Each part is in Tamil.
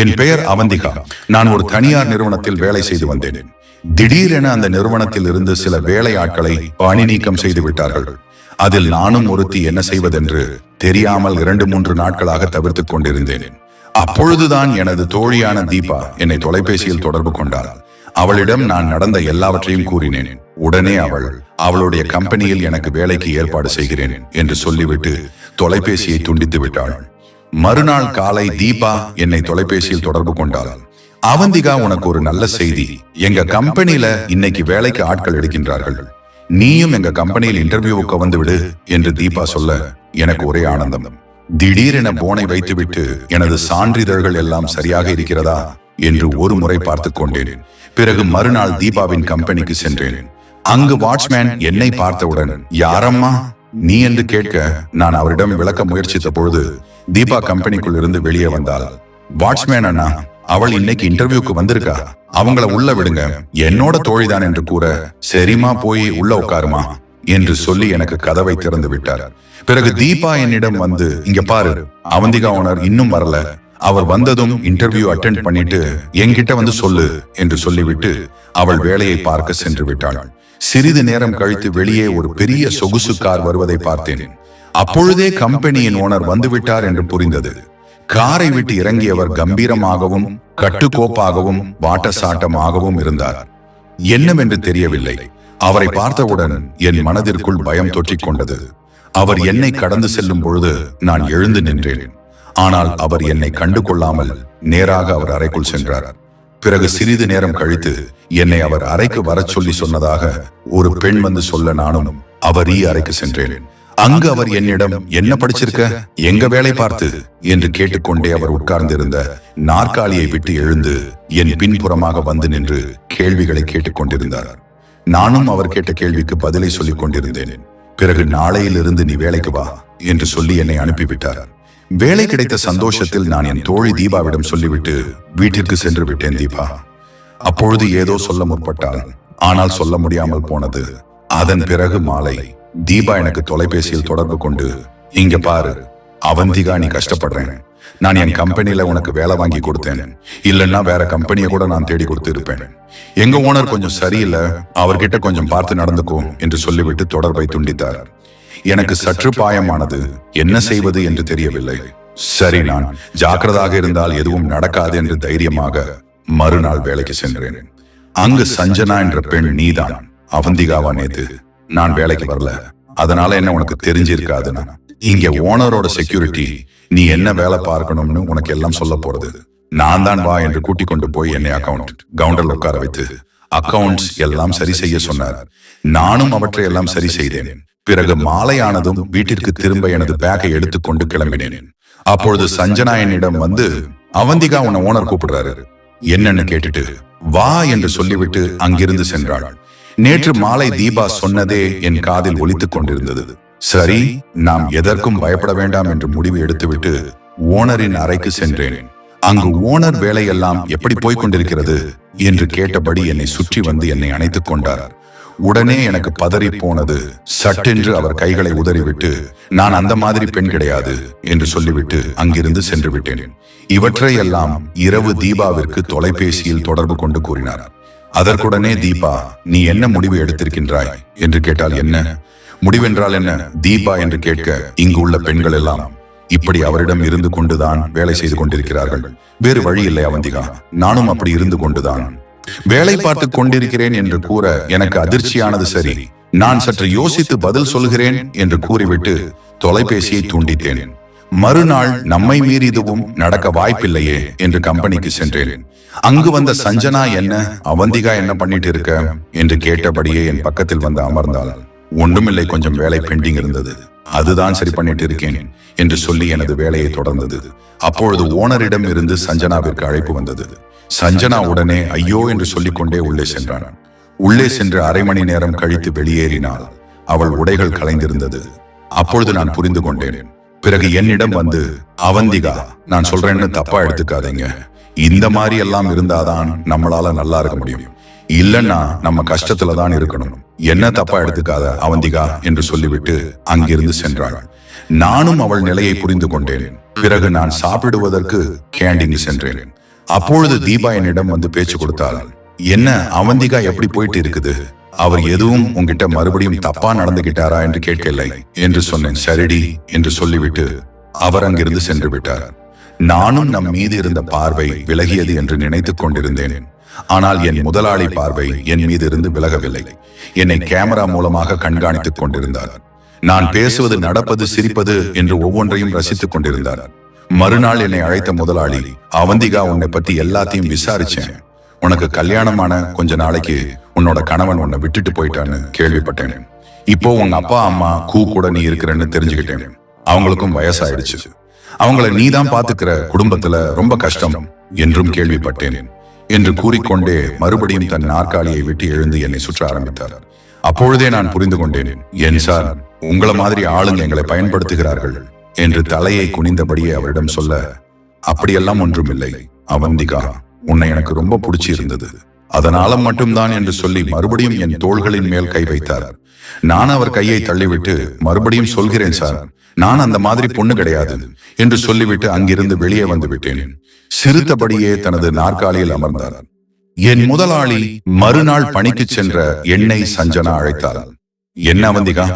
என் பெயர் அவந்திகா. நான் ஒரு தனியார் நிறுவனத்தில் வேலை செய்து வந்தேன். திடீரென அந்த நிறுவனத்தில் இருந்து சில வேலையாட்களை பணி நீக்கம் செய்து விட்டார்கள். அதில் நானும் ஒருத்தி என்ன செய்வதென்று தெரியாமல் இரண்டு மூன்று நாட்களாக தவிர்த்துக் கொண்டிருந்தேன். அப்பொழுதுதான் எனது தோழியான தீபா என்னை தொலைபேசியில் தொடர்பு கொண்டாள். அவளிடம் நான் நடந்த எல்லாவற்றையும் கூறினேன். உடனே அவள் அவளுடைய கம்பெனியில் எனக்கு வேலைக்கு ஏற்பாடு செய்கிறேன் என்று சொல்லிவிட்டு தொலைபேசியை துண்டித்து விட்டாள். மறுநாள் காலை தீபா என்னை தொலைபேசியில் தொடர்பு கொண்டாள். அவந்திகா உனக்கு ஒரு நல்ல செய்தி. எங்க கம்பெனில இன்னைக்கு வேலைக்கு ஆட்கள் எடுக்கின்றார்கள். நீயும் எங்க கம்பெனியில் இன்டர்வியூவுக்கு வந்து விடு என்று தீபா சொல்ல எனக்கு ஒரே ஆனந்தம். திடீரென போனை வைத்துவிட்டு எனது சான்றிதழ்கள் எல்லாம் சரியாக இருக்கிறதா என்று ஒரு முறை பார்த்துக் கொண்டேன். பிறகு மறுநாள் தீபாவின் கம்பெனிக்கு சென்றேன். அங்கு வாட்ச்மேன் என்னை பார்த்தவுடன் யாரம்மா? நீ என்று கேட்க நான் அவரிடம் விளக்க முயற்சித்த பொழுது தீபா கம்பெனிக்குள் இருந்து வெளியே வந்தாள். வாட்ச்மேன் அண்ணா அவள் இன்னைக்கு இன்டர்வியூக்கு வந்திருக்கா. அவங்கள உள்ள விடுங்க. என்னோட தோழிதான் என்று கூற சரிமா போய் உள்ள உட்காருமா என்று சொல்லி எனக்கு கதவை திறந்து விட்டார். பிறகு தீபா என்னிடம் வந்து இங்க பாரு அவந்திகா ஓனர் இன்னும் வரல. அவர் வந்ததும் இன்டர்வியூ அட்டென்ட் பண்ணிட்டு என்கிட்ட வந்து சொல்லு என்று சொல்லிவிட்டு அவள் வேலையை பார்க்க சென்று விட்டாள். சிறிது நேரம் கழித்து வெளியே ஒரு பெரிய சொகுசு கார் வருவதை பார்த்தேன். அப்பொழுதே கம்பெனியின் ஓனர் வந்துவிட்டார் என்று புரிந்தது. காரை விட்டு இறங்கியவர் கம்பீரமாகவும் கட்டுக்கோப்பாகவும் வாட்டசாட்டமாகவும் இருந்தார். என்னவென்று தெரியவில்லை. அவரை பார்த்தவுடன் என் மனதிற்குள் பயம் தொற்றிக் கொண்டது அவர் என்னை கடந்து செல்லும் பொழுது நான் எழுந்து நின்றேன். ஆனால் அவர் என்னை கண்டு கொள்ளாமல் நேராக அவர் அறைக்குள் சென்றார். பிறகு சிறிது நேரம் கழித்து என்னை அவர் அறைக்கு வரச் சொல்லி சொன்னதாக ஒரு பெண் வந்து சொல்ல நானும் அவர் ஈ அறைக்கு சென்றேன். அங்கு அவர் என்னிடம் என்ன படிச்சிருக்க? எங்க வேலை பார்த்து? என்று கேட்டுக்கொண்டே அவர் உட்கார்ந்திருந்த நாற்காலியை விட்டு எழுந்து என் பின்புறமாக வந்து நின்று கேள்விகளை கேட்டுக்கொண்டிருந்தார். நானும் அவர் கேட்ட கேள்விக்கு பதிலை சொல்லிக் கொண்டிருந்தேன் பிறகு நாளையிலிருந்து நீ வேலைக்கு வா என்று சொல்லி என்னை அனுப்பிவிட்டார். வேலை கிடைத்த சந்தோஷத்தில் நான் என் தோழி தீபாவிடம் சொல்லிவிட்டு வீட்டிற்கு சென்று விட்டேன் தீபா. அப்பொழுது ஏதோ சொல்ல முற்பட்டால் ஆனால் சொல்ல முடியாமல் போனது. அதன் பிறகு மாலை தீபா எனக்கு தொலைபேசியில் தொடர்பு கொண்டு இங்க பாரு அவந்திகா நீ கஷ்டப்படுறேன். நான் என் கம்பெனில உனக்கு வேலை வாங்கி கொடுத்தேன். இல்லைன்னா வேற கம்பெனியை கூட நான் தேடி கொடுத்து இருப்பேன் எங்க ஓனர் கொஞ்சம் சரியில்லை அவர்கிட்ட கொஞ்சம் பார்த்து நடந்துக்கோ என்று சொல்லிவிட்டு தொடர்பை துண்டித்தார். எனக்கு சற்று பாயமானது. என்ன செய்வது என்று தெரியவில்லை. சரி நான் ஜாக்கிரதாக இருந்தால் எதுவும் நடக்காது என்று தைரியமாக மறுநாள் வேலைக்கு சென்றேன். அங்கு சஞ்சனா என்ற பெண் நீதான். அவந்திகாவா நேத்து நான் வேலைக்கு வரல. அதனால என்ன உனக்கு தெரிஞ்சிருக்காது நான் இங்க ஓனரோட செக்யூரிட்டி நீ என்ன வேலை பார்க்கணும்னு உனக்கு எல்லாம் சொல்ல போறது. நான் தான் வா என்று கூட்டிக் கொண்டு போய் என்னை அக்கவுண்ட் கவுண்டர்ல உட்கார வைத்து அக்கவுண்ட்ஸ் எல்லாம் சரி செய்ய சொன்னார். நானும் அவற்றை எல்லாம் சரி செய்தேன். பிறகு மாலையானதும் வீட்டிற்கு திரும்ப எனது பேக்கை எடுத்துக்கொண்டு கிளம்பினேன். அப்பொழுது சஞ்சனா என்னிடம் வந்து அவந்திகா உன்னை ஓனர் கூப்பிடுறாரு. என்னன்னு கேட்டுட்டு வா என்று சொல்லிவிட்டு அங்கிருந்து சென்றாள். நேற்று மாலை தீபா சொன்னதே என் காதில் ஒலித்துக் கொண்டிருந்தது. சரி நாம் எதற்கும் பயப்பட வேண்டாம் என்று முடிவு எடுத்துவிட்டு ஓனரின் அறைக்கு சென்றேன். அங்கு ஓனர் வேலையெல்லாம் எப்படி போய்க் கொண்டிருக்கிறது? என்று கேட்டபடி என்னை சுற்றி வந்து என்னை அணைத்துக் கொண்டார். உடனே எனக்கு பதறி போனது. சட்டென்று அவர் கைகளை உதறிவிட்டு நான் அந்த மாதிரி பெண் கிடையாது என்று சொல்லிவிட்டு அங்கிருந்து சென்று விட்டேன் இவற்றையெல்லாம் இரவு தீபாவிற்கு தொலைபேசியில் தொடர்பு கொண்டு கூறினார். அதற்குடனே தீபா நீ என்ன முடிவு எடுத்திருக்கின்றாய்? என்று கேட்டால் என்ன? முடிவென்றால் என்ன? தீபா என்று கேட்க இங்கு உள்ள பெண்கள் எல்லாம் இப்படி அவரிடம் இருந்து கொண்டுதான் வேலை செய்து கொண்டிருக்கிறார்கள். வேறு வழி இல்லை அவந்திகா. நானும் அப்படி இருந்து கொண்டுதான் வேலை பார்த்து கொண்டிருக்கிறேன் என்று கூற எனக்கு அதிர்ச்சியானது சரி. நான் சற்று யோசித்து பதில் சொல்கிறேன் என்று கூறிவிட்டு தொலைபேசியை துண்டித்தேன். மறுநாள் நம்மை மீறி இதுவும் நடக்க வாய்ப்பில்லையே என்று கம்பெனிக்கு சென்றேன். அங்கு வந்த சஞ்சனா என்ன அவந்திகா என்ன பண்ணிட்டு இருக்க என்று கேட்டபடியே என் பக்கத்தில் வந்து அமர்ந்தாள். ஒன்றுமில்லை கொஞ்சம் வேலை பெண்டிங் இருந்தது. அதுதான் சரி பண்ணிட்டு இருக்கேன் என்று சொல்லி எனது வேலையை தொடர்ந்தது. அப்பொழுது ஓனரிடம் இருந்து சஞ்சனாவிற்கு அழைப்பு வந்தது. சஞ்சனா உடனே ஐயோ என்று சொல்லிக்கொண்டே உள்ளே சென்றான். உள்ளே சென்று அரை மணி நேரம் கழித்து வெளியேறினாள் அவள் உடைகள் கலைந்திருந்தது. அப்பொழுது நான் புரிந்து கொண்டேன் பிறகு என்னிடம் வந்து அவந்திகா நான் சொல்றேன்னு தப்பா எடுத்துக்காதீங்க. இந்த மாதிரி எல்லாம் இருந்தாதான் நம்மளால நல்லா இருக்க முடியும். இல்லன்னா நம்ம கஷ்டத்துல தான் இருக்கணும். என்ன தப்பா எடுத்துக்காத? அவந்திகா என்று சொல்லிவிட்டு அங்கிருந்து சென்றாள். நானும் அவள் நிலையை புரிந்து கொண்டேன் பிறகு நான் சாப்பிடுவதற்கு கேண்டீன் சென்றேன். அப்பொழுது தீபா என்னிடம் வந்து பேச்சு கொடுத்தாள். என்ன அவந்திகா எப்படி போயிட்டு இருக்குது? அவர் எதுவும் உங்ககிட்ட மறுபடியும் தப்பா நடந்துகிட்டாரா என்று கேட்கவில்லை என்று சொன்னேன். சரிடி என்று சொல்லிவிட்டு அவர் அங்கிருந்து சென்று விட்டார். நானும் நம் மீது இருந்த பார்வை விலகியது என்று நினைத்துக் கொண்டிருந்தேன். ஆனால் என் முதலாளி பார்வை என் மீது இருந்து விலகவில்லை. என்னை கேமரா மூலமாக கண்காணித்துக் கொண்டிருந்தார். நான் பேசுவது நடப்பது சிரிப்பது என்று ஒவ்வொன்றையும் ரசித்துக் கொண்டிருந்தார். மறுநாள் என்னை அழைத்த முதலாளி அவந்திகா உன்னை பத்தி எல்லாத்தையும் விசாரிச்சேன். உனக்கு கல்யாணமான கொஞ்ச நாளைக்கு உன்னோட கணவன் உன்னை விட்டுட்டு போயிட்டான்னு கேள்விப்பட்டேன். இப்போ உங்க அப்பா அம்மா கூ கூட நீ இருக்கிறன்னு தெரிஞ்சுக்கிட்டேன். அவங்களுக்கும் வயசாயிடுச்சு. அவங்கள நீதான் பாத்துக்கிற குடும்பத்துல ரொம்ப கஷ்டம் என்றும் கேள்விப்பட்டேன். என்று கூறிக்கொண்டே மறுபடியும் தன் நாற்காலியை விட்டு எழுந்து என்னை சுற்ற ஆரம்பித்தார். அப்பொழுதே நான் புரிந்து கொண்டேன் என் சார் உங்களை மாதிரி ஆளுங்க எங்களை பயன்படுத்துகிறார்கள். என்று தலையை குனிந்தபடியே அவரிடம் சொல்ல அப்படியெல்லாம் ஒன்றுமில்லை. அவந்திகா உன்னை எனக்கு ரொம்ப பிடிச்சி இருந்தது அதனால மட்டும்தான் என்று சொல்லி மறுபடியும் என் தோள்களின் மேல் கை வைத்தார். நான் அவர் கையை தள்ளிவிட்டு மறுபடியும் சொல்கிறேன் சார். நான் அந்த மாதிரி பொண்ணு கிடையாது என்று சொல்லிவிட்டு அங்கிருந்து வெளியே வந்து விட்டேன். சிரித்தபடியே தனது நாற்காலியில் அமர்ந்தார். என் முதலாளி மறுநாள் பணிக்கு சென்ற என்னை சஞ்சனா அழைத்தார். என்ன அவந்திகா?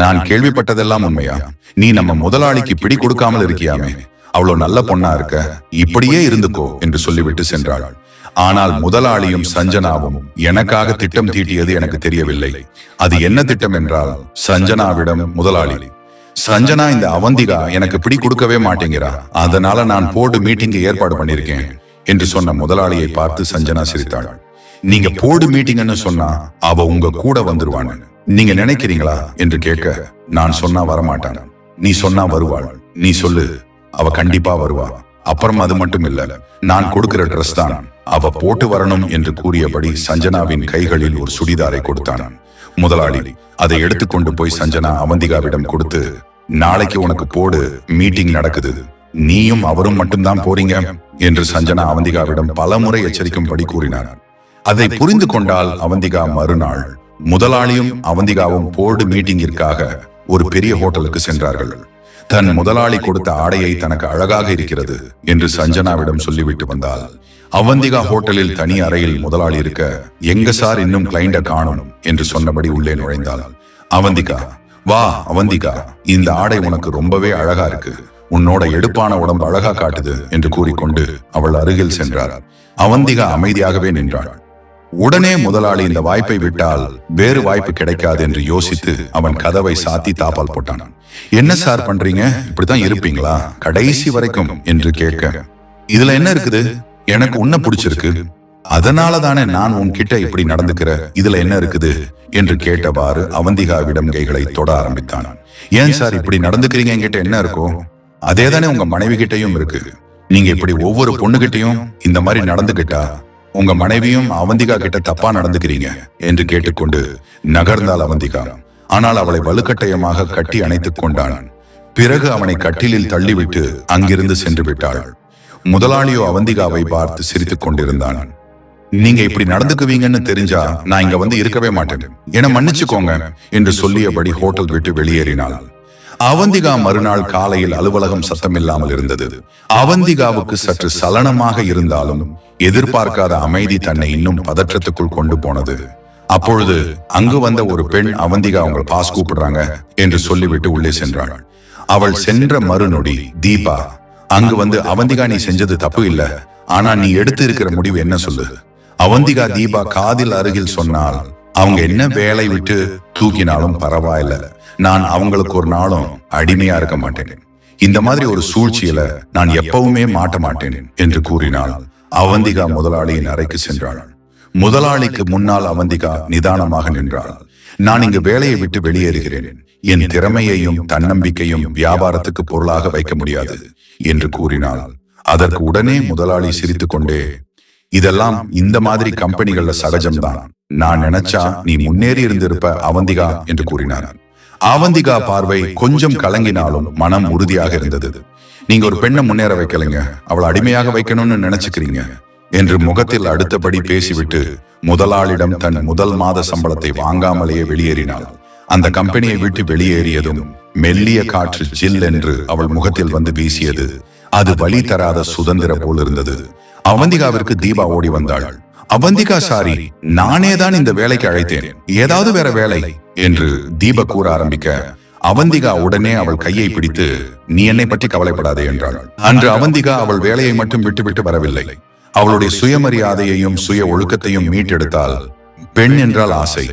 நான் கேள்விப்பட்டதெல்லாம் உண்மையா? நீ நம்ம முதலாளிக்கு பிடி கொடுக்காமல் இருக்கியாமே? அவ்வளவு நல்ல பொண்ணா இருக்க இப்படியே இருந்துக்கோ என்று சொல்லிவிட்டு சென்றாள். ஆனால் முதலாளியும் சஞ்சனாவும் எனக்காக திட்டம் தீட்டியது எனக்கு தெரியவில்லை. அது என்ன திட்டம் என்றால் சஞ்சனாவிடம் முதலாளி சஞ்சனா இந்த அவந்திகா எனக்கு பிடி கொடுக்கவே மாட்டேங்கிறா. அதனால நான் போர்டு மீட்டிங் ஏற்பாடு பண்ணிருக்கேன் என்று சொன்ன முதலாளியை பார்த்து சஞ்சனா சிரித்தாள். நீங்க போர்டு மீட்டிங்னு சொன்னா அவ உங்க கூட வந்துருவான்னு. நீங்க நினைக்கிறீங்களா என்று கேட்க நான் சொன்னா வரமாட்டான். நீ சொன்னா வருவாள். நீ சொல்லு அவ கண்டிப்பா வருவா. அப்புறம் அது மட்டும் இல்ல நான் கொடுக்கிற ட்ரெஸ் தான். அவ போட்டு வரணும் என்று கூறியபடி சஞ்சனாவின் கைகளில் ஒரு சுடிதாரை கொடுத்தான். முதலாளி அதை எடுத்துக்கொண்டு போய் சஞ்சனா அவந்திகாவிடம் கொடுத்து நாளைக்கு உனக்கு போடு மீட்டிங் நடக்குது. நீயும் அவரும் மட்டும்தான் போறீங்க என்று சஞ்சனா அவந்திகாவிடம் பலமுறை எச்சரிக்கும்படி கூறினார். அதை புரிந்து கொண்டால் அவந்திகா மறுநாள் முதலாளியும் அவந்திகாவும் போர்டு மீட்டிங்கிற்காக ஒரு பெரிய ஹோட்டலுக்கு சென்றார்கள். தன் முதலாளி கொடுத்த ஆடையை தனக்கு அழகாக இருக்கிறது என்று சஞ்சனாவிடம் சொல்லிவிட்டு வந்தால் அவந்திகா ஹோட்டலில் தனி அறையில் முதலாளி இருக்க எங்க சார் இன்னும் கிளைண்ட காணும் என்று சொன்னபடி உள்ளே நுழைந்தாள். அவந்திகா வா அவந்திகா இந்த ஆடை உனக்கு ரொம்பவே அழகா இருக்கு. உன்னோட எடுப்பான உடம்பு அழகா காட்டுது என்று கூறிக்கொண்டு அவள் அருகில் சென்றார் அவந்திகா அமைதியாகவே நின்றாள். உடனே முதலாளி இந்த வாய்ப்பை விட்டால் வேறு வாய்ப்பு கிடைக்காது என்று யோசித்து அவன் கதவை சாத்தி தாப்பால் போட்டான். என்ன சார் பண்றீங்க? இப்படித்தான் இருப்பீங்களா? கடைசி வரைக்கும்? என்று கேட்க இதுல என்ன இருக்குது? எனக்கு உன்ன பிடிச்சிருக்கு. அதனால தானே நான் உன்கிட்ட இப்படி நடந்துக்கிற? இதுல என்ன இருக்குது? என்று கேட்டவாறு அவந்திகாவிடம் கைகளை தொட ஆரம்பித்தான். ஏன் சார் இப்படி நடந்துக்கிறீங்க? என்கிட்ட என்ன இருக்கோ? அதே தானே உங்க மனைவி கிட்டயும் இருக்கு. நீங்க இப்படி ஒவ்வொரு பொண்ணுகிட்டயும் இந்த மாதிரி நடந்துகிட்டா உங்க மனைவியும் அவந்திகா கிட்ட தப்பா நடந்துக்கிறீங்க என்று கேட்டுக்கொண்டு நகர்ந்தாள் அவந்திகா. ஆனால் அவளை வலுக்கட்டாயமாக கட்டி அணைத்துக் கொண்டான். பிறகு அவனை கட்டிலில் தள்ளிவிட்டு அங்கிருந்து சென்று விட்டாள். முதலாளியோ அவந்திகாவை பார்த்து சிரித்துக் கொண்டிருந்தான். நீங்க இப்படி நடந்துக்குவீங்கன்னு தெரிஞ்சா நான் இங்க வந்து இருக்கவே மாட்டேன். என மன்னிச்சுக்கோங்க என்று சொல்லியபடி ஹோட்டல் விட்டு வெளியேறினாள். அவந்திகா மறுநாள் காலையில் அலுவலகம் சத்தமில்லாமல் இருந்தது. அவந்திகாவுக்கு சற்று சலனமாக இருந்தாலும் எதிர்பார்க்காத அமைதி தன்னை இன்னும் பதற்றத்துக்குள் கொண்டு போனது. அப்பொழுது அங்கு வந்த ஒரு பெண் அவந்திகா அவங்க பாஸ் கூப்பிடுறாங்க என்று சொல்லிவிட்டு உள்ளே சென்றாள். அவள் சென்ற மறுநொடி தீபா அங்கு வந்து அவந்திகா நீ செஞ்சது தப்பு இல்ல. ஆனா நீ எடுத்து இருக்கிற முடிவு என்ன சொல்லு? அவந்திகா தீபா காதில் அருகில் சொன்னால் அவங்க என்ன வேலை விட்டு தூக்கினாலும் பரவாயில்ல. நான் அவங்களுக்கு ஒரு நாளும் அடிமையா இருக்க மாட்டேன். இந்த மாதிரி ஒரு சூழ்ச்சியில நான் எப்பவுமே மாட்ட மாட்டேன் என்று கூறினாள் அவந்திகா முதலாளியின் அறைக்கு சென்றாள். முதலாளிக்கு முன்னால் அவந்திகா நிதானமாக நின்றாள். நான் இங்கு வேலையை விட்டு வெளியேறுகிறேன். என் திறமையையும் தன்னம்பிக்கையும் வியாபாரத்துக்கு பொருளாக வைக்க முடியாது என்று கூறினாள் அதற்கு உடனே முதலாளி சிரித்துக்கொண்டே இதெல்லாம் இந்த மாதிரி கம்பெனிகள்ல சகஜம்தான். நான் நினைச்சா நீ முன்னேறி இருந்திருப்ப அவந்திகா என்று கூறினார். அவந்திகா பார்வை கொஞ்சம் கலங்கினாலும் மனம் உறுதியாக இருந்தது. நீங்க ஒரு பெண்ணை முன்னேற வைக்கலைங்க. அவளை அடிமையாக வைக்கணும்னு நினைச்சுக்கிறீங்க. என்று முகத்தில் அடுத்தபடி பேசிவிட்டு முதலாளிடம் தன் முதல் மாத சம்பளத்தை வாங்காமலேயே வெளியேறினாள். அந்த கம்பெனியை விட்டு வெளியேறியதும் மெல்லிய காற்று ஜில் என்று அவள் முகத்தில் வந்து வீசியது. அது வழி தராத சுதந்திர போல் இருந்தது. அவந்திகாவிற்கு தீபா ஓடி வந்தாள். அவந்திகா சாரி நானே தான் இந்த வேலைக்கு அழைத்தேன். ஏதாவது வேற வேலை என்று தீபக் கூற ஆரம்பிக்க அவந்திகா உடனே அவள் கையை பிடித்து நீ என்னை பற்றி கவலைப்படாதே என்றாள். அன்று அவந்திகா அவள் வேலையை மட்டும் விட்டுவிட்டு வரவில்லை. அவளுடைய சுயமரியாதையையும் சுய ஒழுக்கத்தையும் மீட்டெடுத்தால் பெண் என்றால் ஆசை.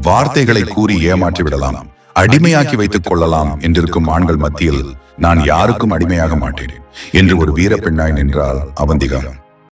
வார்த்தைகளை கூறி ஏமாற்றி விடலாம். அடிமையாக்கி வைத்துக் கொள்ளலாம் என்றிருக்கும் ஆண்கள் மத்தியில் நான் யாருக்கும் அடிமையாக மாட்டேன் என்று ஒரு வீர பெண்ணாய் நின்றாள் அவந்திகா.